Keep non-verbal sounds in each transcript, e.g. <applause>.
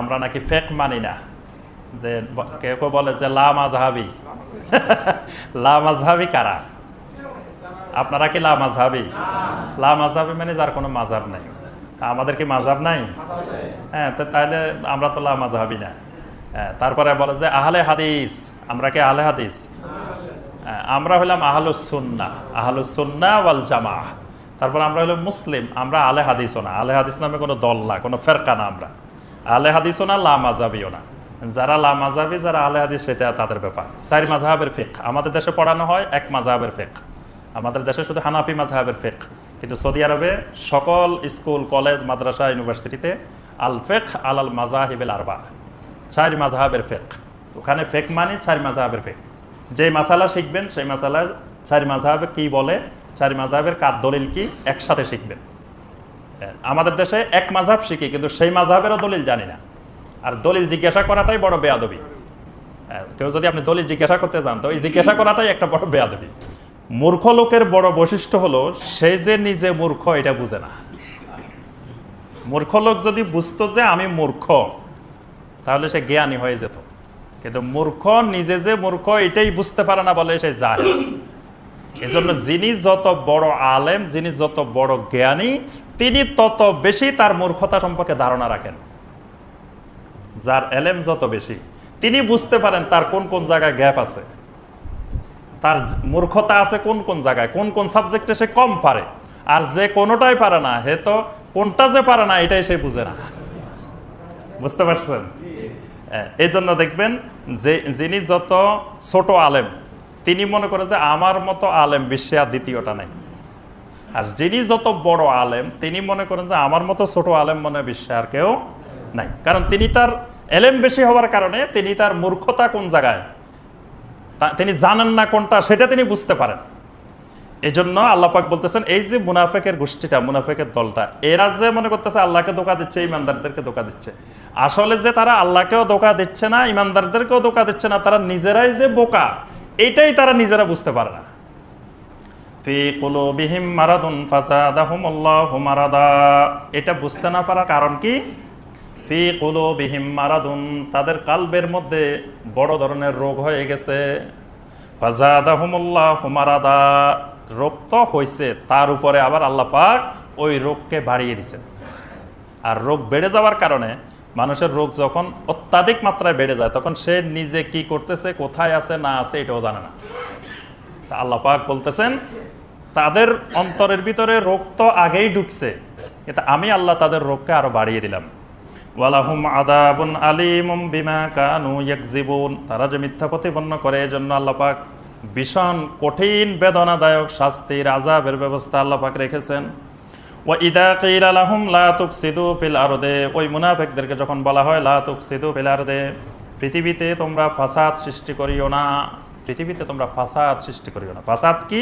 আমরা নাকি ফেক মানি না। যে কেউ কেউ বলে যে লা মাজহাবি <laughs> লা মাজহাবি কারা? আপনারা কি লা মাজহাবি লা মাজহাবি মানে যার কোনো মাঝাব নাই। আমাদের কি মাঝাব নাই? হ্যাঁ তো তাহলে আমরা তো লা মাজহাবি না। হ্যাঁ, তারপরে বলে যে আহলে হাদিস। আমরা কি আহলে হাদিস? হ্যাঁ, আমরা হলাম আহলুসুন্না আহলুসুন্না ওয়াল জামা তারপর আমরা হলাম মুসলিম আমরা আলে হাদিসও না। আলে হাদিস নামে কোনো দল না কোনো ফেরকা না আমরা। আলে হাদিসও না, লা মাজাবিও না। যারা লা মাজাবি যারা আলে হাদিস, সেটা তাদের ব্যাপার। চার মাঝহাবের ফেক আমাদের দেশে পড়ানো হয় এক মাঝহাবের ফেক আমাদের দেশে শুধু হানাফি মাঝহাবের ফেক কিন্তু সৌদি আরবে সকল স্কুল, কলেজ, মাদ্রাসা, ইউনিভার্সিটিতে আল ফেক আল আল মাজাহিবেল আরবা চার মাঝহাবের ফেক ওখানে ফেক মানে চার মাঝহাবের ফেক যে মাসালা শিখবেন, সেই মাসালা চার মাঝহাবে কি বলে, চার মাঝহাবের কার দলিল কি, একসাথে শিখবেন। আমাদের দেশে এক মাঝাব শিখি, কিন্তু সেই মাঝহাবেরও দলিল জানি না। আর দলিল জিজ্ঞাসা করাটাই বড় বেয়াদবি। কেউ যদি আপনি দলিল জিজ্ঞাসা করতে চান তো এই জিজ্ঞাসা করাটাই একটা বড় বেয়াদবি। মূর্খ লোকের বড় বৈশিষ্ট্য হলো, সে যে নিজে মূর্খ, এটা বুঝে না। মূর্খ লোক যদি বুঝতো যে আমি মূর্খ, তাহলে সে জ্ঞানী হয়ে যেত। কিন্তু মূর্খ নিজে যে মূর্খ, এটাই বুঝতে পারে না বলে সে যায় এজন্য যিনি যত বড় আলেম, যিনি যত বড় জ্ঞানী তিনি তত বেশি তার মূর্খতা সম্পর্কে ধারণা রাখেন। যার এলেম যত বেশি তিনি বুঝতে পারেন তার কোন কোন জায়গায় গ্যাপ আছে। তার মূর্খতা আছে কোন কোন জায়গায় কোন কোন সাবজেক্টে সে কম পারে। আর যে কোনোটাই পারে না হে তো কোনটা যে পারে না এটাই সে বুঝে না। বুঝতে পারছেন? হ্যাঁ, এই জন্য দেখবেন যে যিনি যত ছোট আলেম তিনি মনে করে যে আমার মতো আলেম বিশ্বে আর দ্বিতীয়টা নেই। আর যিনি যত বড় আলেম, তিনি মনে করেন যে আমার মতো ছোট আলেম মনে বিশ্বে আর কেউ নাই। কারণ তিনি তার এলেম বেশি হওয়ার কারণে তিনি তার মূর্খতা কোন জায়গায়? তিনি জানেন না কোনটা, সেটা তিনি বুঝতে পারেন। এই জন্য আল্লাপাক বলতেছেন, এই যে মুনাফেকের গোষ্ঠীটা, মুনাফেকের দলটা, এরা যে মনে করতেছে আল্লাহকে ধোকা দিচ্ছে, ইমানদারদেরকে ধোকা দিচ্ছে। আসলে যে তারা আল্লাহকেও ধোকা দিচ্ছে না, ইমানদারদেরকেও ধোকা দিচ্ছে না, তারা নিজেরাই যে বোকা, এটাই তারা নিজেরা বুঝতে পারে না। এটা বুঝতে না পারার কারণ কি? তাদের কালবের মধ্যে বড় ধরনের রোগ হয়ে গেছে। রোগ তো হয়েছে তার উপরে আবার আল্লাহ পাক ওই রোগকে বাড়িয়ে দিছেন আর রোগ বেড়ে যাওয়ার কারণে মানুষের রোগ যখন অত্যাধিক মাত্রায় বেড়ে যায়, তখন সে নিজে কি করতেছে, কোথায় আছে, না আছে, এটাও জানে না। তা আল্লাহ পাক বলতেছেন তাদের অন্তরের ভিতরে রোগ তো আগেই ঢুকছে। কিন্তু আমি আল্লাহ তাদের রোগকে আরও বাড়িয়ে দিলাম। ওয়ালাহুম আদাবুন আলিমুম বিমা কানু ইয়াকজিবুন তারা যে মিথ্যা প্রতিপন্ন করে, এজন্য আল্লাহ পাক ভীষণ কঠিন, বেদনাদায়ক শাস্তির আজাবের ব্যবস্থা আল্লাহ পাক রেখেছেন। ও ইদা কিলা লাহুম লা তুফসিদু ফিল আরদে। ওই মুনাফিকদেরকে যখন বলা হয়, লা তুফসিদু ফিল আরদে, পৃথিবীতে তোমরা ফাসাদ সৃষ্টি করিও না। পৃথিবীতে তোমরা ফাসাদ সৃষ্টি করিও না। ফাসাদ কি?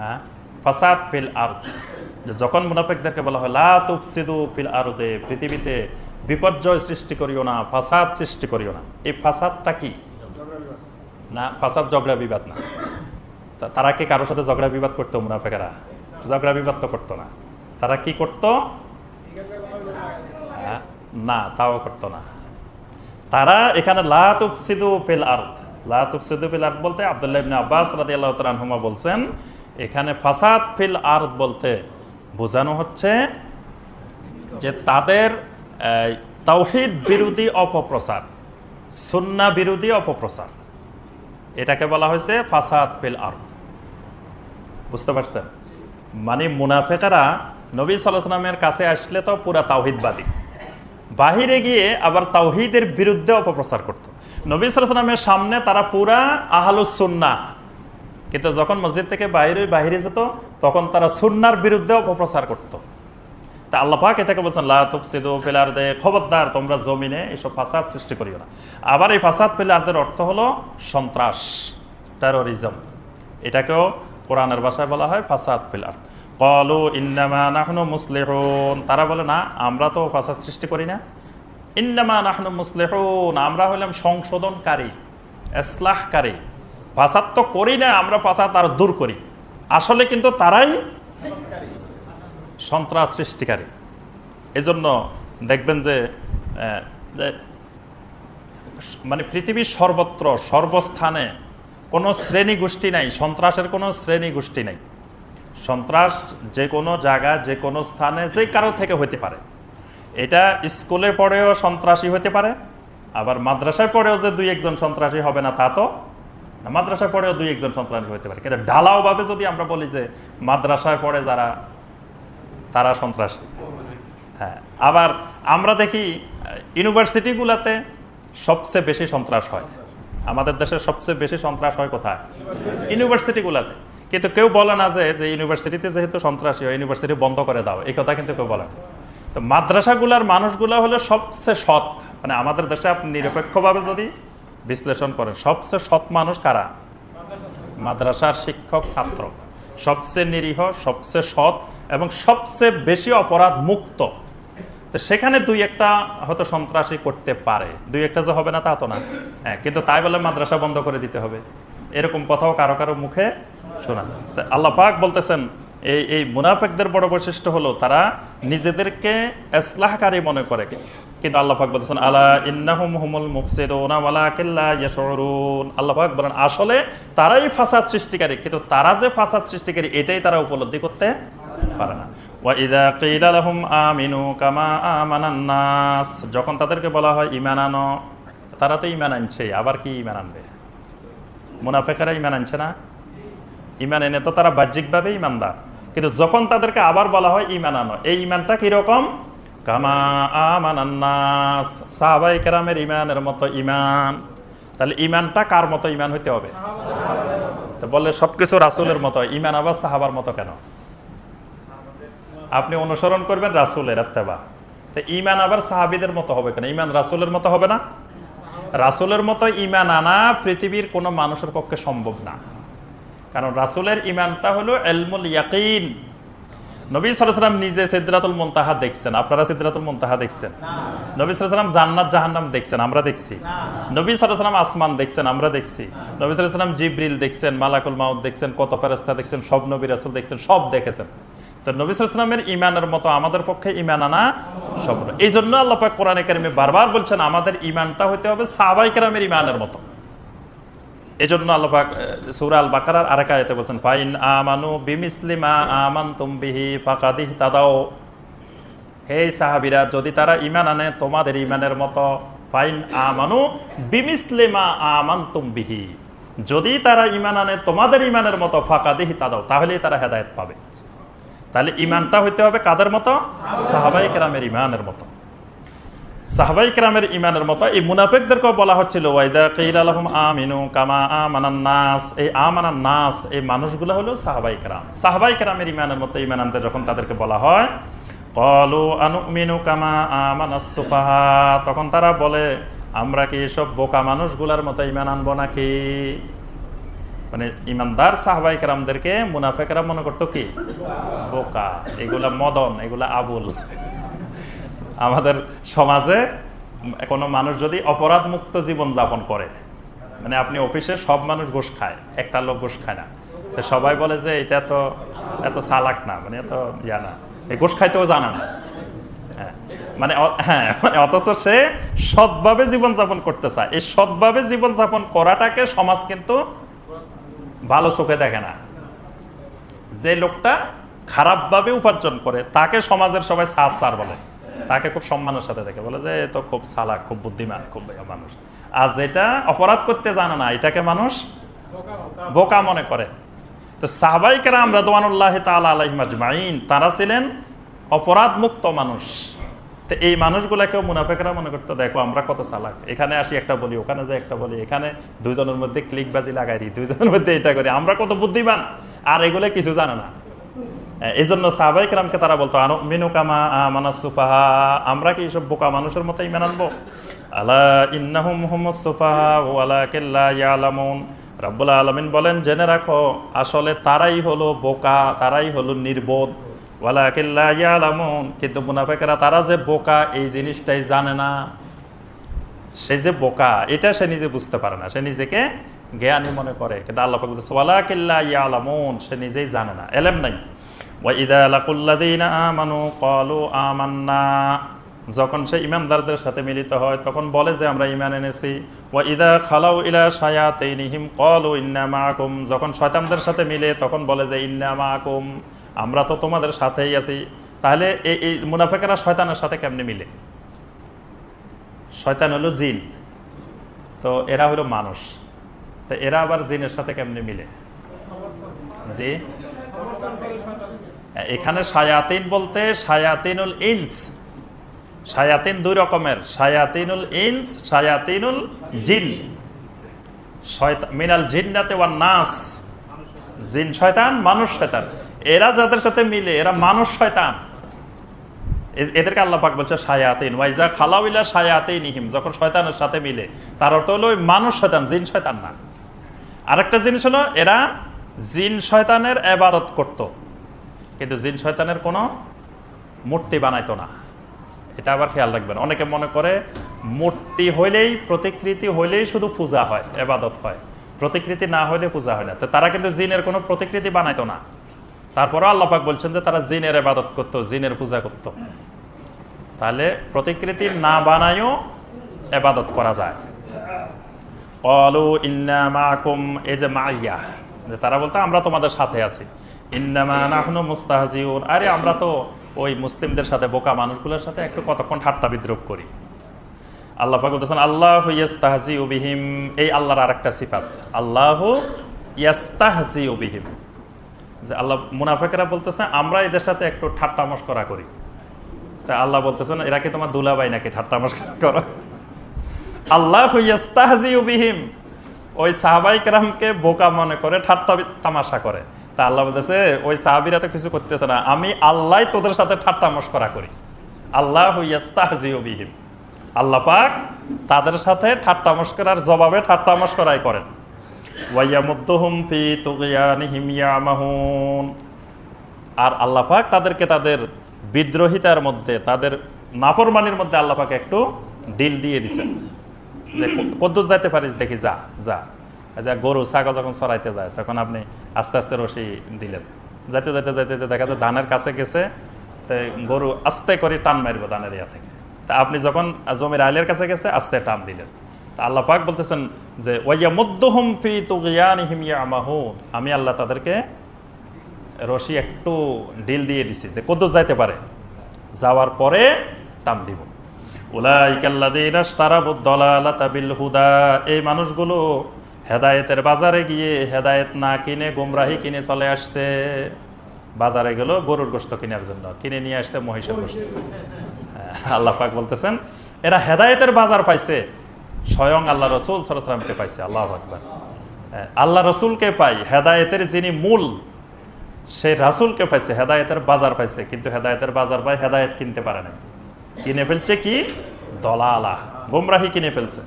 হ্যাঁ? ফাসাদ ফিল আরদ। যে যখন মুনাফিকদেরকে বলা হয় লা তুফসিদু ফিল আরদে পৃথিবীতে বিপর্যয় সৃষ্টি করিও না ফাসাদ সৃষ্টি করিও না। এই ফাসাদটা কি? না ফাসাদ ঝগড়া বিবাদ না। তারা কি কারোর সাথে ঝগড়া বিবাদ করতো মুনাফেকেরা? ঝগড়া বিবাদ তো করতো না। তারা কি করতো? হ্যাঁ, না তাও করতো না। তারা এখানে লা তুফসিদু ফিল আরদ। লা তুফসিদু ফিল আরদ বলতে আব্দুল্লাহ ইবনে আব্বাস রাদিয়াল্লাহু তাআলা বলছেন এখানে ফাসাদ ফিল আরদ বলতে বোঝানো হচ্ছে যে তাদের তাওহীদ বিরোধী অপপ্রচার, সুন্না বিরোধী অপপ্রচার। এটাকে বলা হয়েছে ফাসাদ ফিল আরদ। বুঝতে পারছেন? মানে মুনাফেকারা নবী সাল্লামের কাছে আসলে তো পুরা তাওহিদবাদী। বাহিরে গিয়ে আবার তাওহিদের বিরুদ্ধে অপপ্রচার করত। নবী সাল্লামের সামনে তারা পুরা আহলুসুন্না কিন্তু যখন মসজিদ থেকে বাইরে বাহিরে যেত, তখন তারা সুন্নার বিরুদ্ধে অপপ্রচার করত। তা আল্লাহ পাক এটাকে বলছেন, লা তুফসিদু ফিল আরদে খবরদার, তোমরা জমিনে এসব ফাসাদ সৃষ্টি করিও না। আবার এই ফাসাদ ফিল আরদের অর্থ হলো সন্ত্রাস টেরোরিজম এটাকেও কোরআনের ভাষায় বলা হয় ফাসাদ ফিল আরদ। কলু ইন্নামা নাহনু মুসলিহুন। তারা বলে, না, আমরা তো ফাসাদ সৃষ্টি করি না। ইন্নামা নাহনু মুসলিহুন। আমরা হলাম সংশোধনকারী ইসলাহকারী ফাসাদ তো করি না, আমরা ফাসাদ আর দূর করি। আসলে কিন্তু তারাই সন্ত্রাস সৃষ্টিকারী। এজন্য দেখবেন যে মানে পৃথিবীর সর্বত্র, সর্বস্থানে কোনো শ্রেণি গোষ্ঠী নাই, সন্ত্রাসের কোনো শ্রেণি গোষ্ঠী নাই। সন্ত্রাস যে কোনো জায়গা যে কোনো স্থানে, যে কারও থেকে হতে পারে। এটা স্কুলে পড়েও সন্ত্রাসী হতে পারে, আবার মাদ্রাসায় পড়েও যে দুই একজন সন্ত্রাসী হবে না, তা তো মাদ্রাসায় পড়েও দুই একজন সন্ত্রাসী হতে পারে। কিন্তু ঢালাওভাবে যদি আমরা বলি যে মাদ্রাসায় পড়ে যারা, তারা সন্ত্রাসী। হ্যাঁ আবার আমরা দেখি, ইউনিভার্সিটিগুলোতে সবচেয়ে বেশি সন্ত্রাস হয়। আমাদের দেশের সবচেয়ে বেশি সন্ত্রাস হয় কোথায়? ইউনিভার্সিটিগুলোতে। কিন্তু কেউ বলে না যে যে ইউনিভার্সিটিতে যেহেতু সন্ত্রাসী হয়, ইউনিভার্সিটি বন্ধ করে দাও। এই কথা কিন্তু কেউ বলে না। তো মাদ্রাসাগুলার মানুষগুলো হলো সবচেয়ে সৎ। মানে আমাদের দেশে আপনি নিরপেক্ষভাবে যদি বিশ্লেষণ করেন। সবচেয়ে সৎ মানুষ কারা? মাদ্রাসার শিক্ষক, ছাত্র। সবচেয়ে নিরীহ, সবচেয়ে সৎ এবং সবচেয়ে বেশি অপরাধ মুক্ত। তো সেখানে দুই একটা হয়তো সন্ত্রাসী করতে পারে। দুই একটা যে হবে না, তা তো না। হ্যাঁ কিন্তু তাই বলে মাদ্রাসা বন্ধ করে দিতে হবে। এরকম কথাও কারও কারও মুখে শোনা তা আল্লাহ পাক বলতেছেন, এই এই মুনাফেকদের বড় বৈশিষ্ট্য হলো তারা নিজেদেরকে এসলাহকারী মনে করে। কিন্তু আল্লাহ পাক বলতেছেন, আলা ইন্নাহুম হুমুল মুফসিদুনা ওয়ালাকিল্লা ইয়াশউরুন আল্লাহ পাক বলেন, আসলে তারাই ফাসাদ সৃষ্টিকারী, কিন্তু তারা যে ফাসাদ সৃষ্টিকারী, এটাই তারা উপলব্ধি করতে পারে না। ওয়া ইদা কিলা লাহুম আমিনু কামা আমানান নাস। যখন তাদেরকে বলা হয় ঈমান আনো, তারা তো ঈমান আনছে, আবার কি ঈমান আনবে? মুনাফেকারা ঈমান আনছে না? ঈমান এনে তো তারা বাহ্যিকভাবে ঈমানদার কিন্তু যখন তাদেরকে আবার বলা হয় ঈমান আনো, এই ঈমানটা কীরকম? কামা আমানান নাস সাহাবাই কেরামের ঈমানের মতো ঈমান। তাহলে ঈমানটা কার মতো ঈমান হইতে হবে? তো বললে সবকিছু রাসূলের মতো, ঈমান আবার সাহাবার মতো কেন? আপনি অনুসরণ করবেন রাসুলের আত্মেবা তো ইমান আবার সাহাবিদের মতো হবে কেন? ইমান রাসুলের মতো হবে না? রাসুলের মতো ইমান আনা পৃথিবীর কোনো মানুষের পক্ষে সম্ভব না। কারণ রাসুলের ইমানটা হলো এলমুল ইয়াকিন। নবী সালাম নিজে সিদ্ধাতুল মুনতাহা দেখছেন। আপনারা সিদ্ধাতুল মুনতাহা দেখছেন? নবী সালাম জান্নাত জাহান্নাম দেখছেন আমরা দেখছি। নবী সালাম আসমান দেখছেন আমরা দেখছি। নবী সালাম জিব্রিল দেখছেন মালাকুল মাউদ দেখছেন কত ফেরেস্তা দেখছেন সব নবী রাসুল দেখছেন সব দেখেছেন। তো নবী সালামের ইমানের মতো আমাদের পক্ষে ইমান আনা সব এই জন্য আল্লাহ কোরআনে কারিমে বারবার বলছেন আমাদের ইমানটা হইতে হবে সাহাবাই কেরামের ইমানের মতো। এই জন্য আল্লাপাক সুরা আল বাকারার আরেক আয়তে বলছেন, ফাইন আমানু বিমিসলিমা আমান তুমবিহি ফাকাদিহ তাদাও হে সাহাবিরা, যদি তারা ইমান আনে, তোমাদের ইমানের মতো, ফাইন আমানু বিমিসলিমা আমান তুমবিহি যদি তারা ইমান আনে, তোমাদের ইমানের মতো ফাকাদিহি তাদাও তাহলেই তারা হেদায়েত পাবে। তাহলে ইমানটা হইতে হবে কাদের মতো? সাহাবাই কেরামের ইমানের মতো। সাহাবাই কেরামের ইমানের মতো এই মুনাফেকদেরকেও বলা হচ্ছিল, ওয়াইদা কিল আলহম আমিনু কামা আমানান নাস। এই আমানান নাস, এই মানুষগুলো হলো সাহাবাই কেরাম। সাহবাই কেরামের ইমানের মতো ইমান আনতে যখন তাদেরকে বলা হয়, কলু আনুমিনু কামা আমানাস সুফাহা। তখন তারা বলে, আমরা কি এসব বোকা মানুষগুলার মতো ইমান আনব নাকি? মানে ইমানদার সাহবাই কেরামদেরকে মুনাফেকেরা মনে করতো কি? বোকা। এগুলা মদন, এগুলা আবুল। আমাদের সমাজে কোনো মানুষ যদি অপরাধ মুক্ত জীবন যাপন করে মানে আপনি অফিসে সব মানুষ ঘুষ খায়, একটা লোক ঘুষ খায় না। তো সবাই বলে যে এটা তো এত সালাক না মানে এত ইয়া না। এই ঘুষ খাইতেও জানা না। হ্যাঁ মানে হ্যাঁ মানে অথচ সে সৎভাবে জীবন যাপন করতে চায়। এই সৎভাবে জীবন যাপন করাটাকে সমাজ কিন্তু ভালো চোখে দেখে না। যে লোকটা খারাপভাবে উপার্জন করে, তাকে সমাজের সবাই সার সার বলে। তাকে খুব সম্মানের সাথে দেখে। বলে যে তো খুব সালাক খুব বুদ্ধিমান, খুব মানুষ। আর যেটা অপরাধ করতে জানে না, এটাকে মানুষ বোকা মনে করে। তো সাহবাই কেরাম রাদওয়ানুল্লাহ তাআলা আলাইহিম আজমাইন, তারা ছিলেন অপরাধ মুক্ত মানুষ। তো এই মানুষগুলাকেও মুনাফেকরা মনে করতো, দেখো, আমরা কত চালাক। এখানে আসি, একটা বলি, ওখানে যাই, একটা বলি। এখানে দুজনের মধ্যে ক্লিকবাজি লাগাই দিই, দুইজনের মধ্যে এটা করি। আমরা কত বুদ্ধিমান। আর এগুলো কিছু জানে না। এই জন্য সাহাবাই কেরামকে তারা বলতো, আনো মিনু কামা আমানা সুফাহা? আমরা কি এইসব বোকা মানুষের মতোই ইমান আনব? আলা ইন্নাহুম হুমুস সুফাহা ওয়ালা কেল্লা ইয়ালামুন। রাব্বুল আলামিন বলেন, জেনে রাখো, আসলে তারাই হলো বোকা, তারাই হলো নির্বোধ। ওয়ালা কেল্লা ইয়ালামুন। কিন্তু মুনাফেকেরা, তারা যে বোকা, এই জিনিসটাই জানে না। সে যে বোকা, এটা সে নিজে বুঝতে পারে না। সে নিজেকে জ্ঞানী মনে করে। কিন্তু আল্লাহ বলতেছে ওয়ালা কিল্লা ইয়ালামুন। সে নিজেই জানে না। এলেম নাই। আমানু যখন সে ইমানদারদের সাথে মিলিত হয়, তখন বলে যে, আমরা ইমান এনেছি। ওয়া ইদা খালাউ ইলা শায়াতিনিহিম ক্বালু ইন্না মাআকুম। যখন শয়তানদের সাথে মিলে, তখন বলে যে, ইন্না মাআকুম। আমরা তো তোমাদের সাথেই আছি। তাহলে এই এই মুনাফিকেরা শয়তানের সাথে কেমনে মিলে? শয়তান হলো জিন। তো এরা হলো মানুষ। তো এরা আবার জিনের সাথে কেমনে মিলে? জি? এখানে সায়াতিন বলতে সায়াতিনুল ইনস। সায়াতিন দুই রকমের। সায়াতিনুল ইনস সায়াতিনুল জিন। মিনাল জিন্নাতে ওয়ান নাস। জিন শয়তান, মানুষ শয়তান। এরা যাদের সাথে মিলে, এরা মানুষ শয়তান। এদেরকে আল্লাহ পাক বলছে সায়াতিন ওয়াইজা খালাউইলা সায়াতিন ইহিম যখন শয়তানের সাথে মিলে, তার অর্থ হলো মানুষ শয়তান, জিন শয়তান না। আরেকটা জিনিস হলো, এরা জিন শয়তানের এবাদত করত। কিন্তু জিন শয়তানের কোনো মূর্তি বানাইতো না। এটা আবার খেয়াল রাখবেন। অনেকে মনে করে মূর্তি হইলেই, প্রতিকৃতি হইলেই শুধু পূজা হয়, এবাদত হয়। প্রতিকৃতি না হইলে পূজা হয় না। তো তারা কিন্তু জিনের কোনো প্রতিকৃতি বানাইতো না। তারপরও আল্লাপাক বলছেন যে তারা জিনের এবাদত করতো, জিনের পূজা করত। তাহলে প্রতিকৃতি না বানায়ও এবাদত করা যায়। অলু ইন্না মাকুম এই যে মাইয়া তারা বলতো, আমরা তোমাদের সাথে আছি। আরে, আমরা তো ওই মুসলিমদের সাথে বোকা মানুষগুলোর সাথে একটু কতক্ষণ ঠাট্টা বিদ্রোপ করি। আল্লাহ পাক বলতেছেন, আল্লাহ ইয়াস্তাহজি বিহিম। এই আল্লাহর আরেকটা সিফাত, আল্লাহ ইয়াস্তাহজি বিহিম। যে আল্লাহ, মুনাফেকেরা বলতেছে, আমরা এদের সাথে একটু ঠাট্টা মস্করা করি। তা আল্লাহ বলতেছেন, এরা কি তোমার দুলাবাই নাকি ঠাট্টা মস্করা করো? আল্লাহ ইয়াস্তাহজিউ বিহিম। ওই সাহাবাই কেরামকে বোকা মনে করে ঠাট্টা তামাশা করে। তা আল্লাহ বলতেছে, ওই সাহাবিরা তো কিছু করতেছে না। আমি আল্লাহ তোদের সাথে ঠাট্টা মস্করা করি। আল্লাহ ইয়াস্তাহজিউ বিহিম। আল্লাহ পাক তাদের সাথে ঠাট্টা মস্করার জবাবে ঠাট্টা মস্করাই করেন। আর আল্লাহ পাক তাদেরকে তাদের বিদ্রোহিতার মধ্যে, তাদের নাফরমানির মধ্যে আল্লাহ পাক একটু ডিল দিয়ে দিছেন। যে কদ্দুর যাইতে পারিস, দেখি যা, যে। গরু, ছাগল যখন সরাইতে যায়, তখন আপনি আস্তে আস্তে রশি দিলেন। যাইতে যাইতে যাইতে যাইতে দেখা যায় ধানের কাছে গেছে, তো গরু আস্তে করে টান মারবে ধানের ইয়া থেকে। তা আপনি যখন জমির আইলের কাছে গেছে, আস্তে টান দিলেন। তা আল্লাহ পাক বলতেছেন যে ওয়াইয়া মদ্দহুম ফি তুগয়ানিহিম ইয়ামাহুন। আমি আল্লাহ তাদেরকে রশি একটু ডিল দিয়ে দিছি যে কত যাইতে পারে। যাওয়ার পরে টান দিব। উলাইকাল্লাদিনাস্তারাবুদ্দলালাতাবিল হুদা। এই মানুষগুলো হেদায়েতের বাজারে গিয়ে হেদায়েত না কিনে গুমরাহি কিনে চলে আসছে। বাজারে গেল গরুর গোস্ত কেনার জন্য। কিনে নিয়ে আসছে মহিষের গোস্ত হ্যাঁ, আল্লাহ পাক বলতেছেন এরা হেদায়েতের বাজার পাইছে স্বয়ং আল্লাহ রসুল সরসালামকে পাইছে আল্লাহ আকবার। হ্যাঁ, আল্লাহ রসুলকে পাই হেদায়েতের যিনি মূল সে রাসুলকে পাইছে হেদায়েতের বাজার পাইছে কিন্তু হেদায়েতের বাজার পাই হেদায়েত কিনতে পারে না কিনে ফেলছে কি? দলালা গুমরাহি কিনে ফেলছে।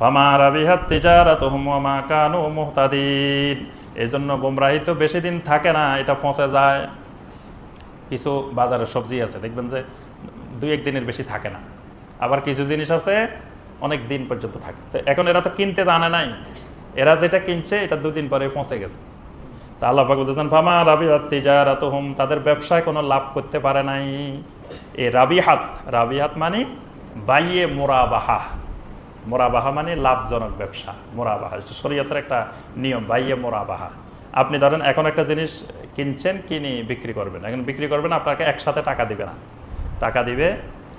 ফামার আবিহাত তিজারাত হুমা কানু মুহতাদিন। এই জন্য গুমরাহি তো বেশি দিন থাকে না, এটা পৌঁছে যায়। কিছু বাজারে সবজি আছে, দেখবেন যে দুই এক দিনের বেশি থাকে না। আবার কিছু জিনিস আছে, অনেক দিন পর্যন্ত থাকে। এখন এরা তো কিনতে জানে নাই। এরা যেটা কিনছে, এটা দুদিন পরে পৌঁছে গেছে। তা আল্লাহ বলতেছেন ফামা রাবিহাত তিজারাত হুম তাদের ব্যবসায় কোনো লাভ করতে পারে নাই। এই রাবিহাত রাবিহাত মানে বাইয়ে মোরাবাহা। মোরাবাহা মানে লাভজনক ব্যবসা মোরাবাহা। শরীয়তের একটা নিয়ম বাইয়ে মোরাবাহা। আপনি ধরেন এখন একটা জিনিস কিনছেন কিনি বিক্রি করবেন। এখন বিক্রি করবেন আপনাকে একসাথে টাকা দিবে না। টাকা দিবে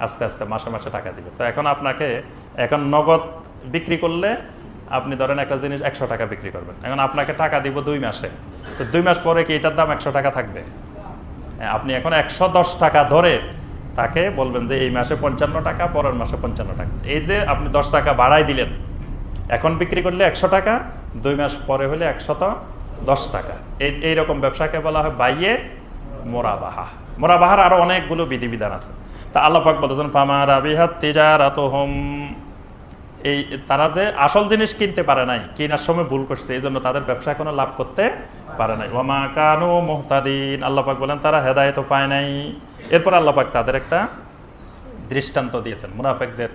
আস্তে আস্তে মাসে মাসে টাকা দিবে। তো এখন আপনাকে এখন নগদ বিক্রি করলে আপনি ধরেন একটা জিনিস একশো টাকা বিক্রি করবেন। এখন আপনাকে টাকা দিব দুই মাসে। তো দুই মাস পরে কি এটার দাম একশো টাকা থাকবে? হ্যাঁ, আপনি এখন একশো দশ টাকা ধরে তাকে বলবেন যে এই মাসে পঞ্চান্ন টাকা, পরের মাসে পঞ্চান্ন টাকা। এই যে আপনি দশ টাকা বাড়াই দিলেন, এখন বিক্রি করলে একশো টাকা, দুই মাস পরে হলে একশত দশ টাকা। এই এইরকম ব্যবসাকে বলা হয় বাইয়ে মোরাবাহা। মোরাবাহার আরও অনেকগুলো বিধিবিধান আছে। তা আল্লাহ বলেছেন ফামা রাবিহাত তিজারাত হোম এই, তারা যে আসল জিনিস কিনতে পারে নাই, কেনার সময় ভুল করছে, এই জন্য তাদের ব্যবসা কোনো লাভ করতে পারে নাই। ওমা কানু মোহতাদিন। আল্লাপাক বলেন, তারা হেদায়ত পায় নাই। এরপর আল্লাপাক তাদের একটা দৃষ্টান্ত দিয়েছেন মুনাফেকদের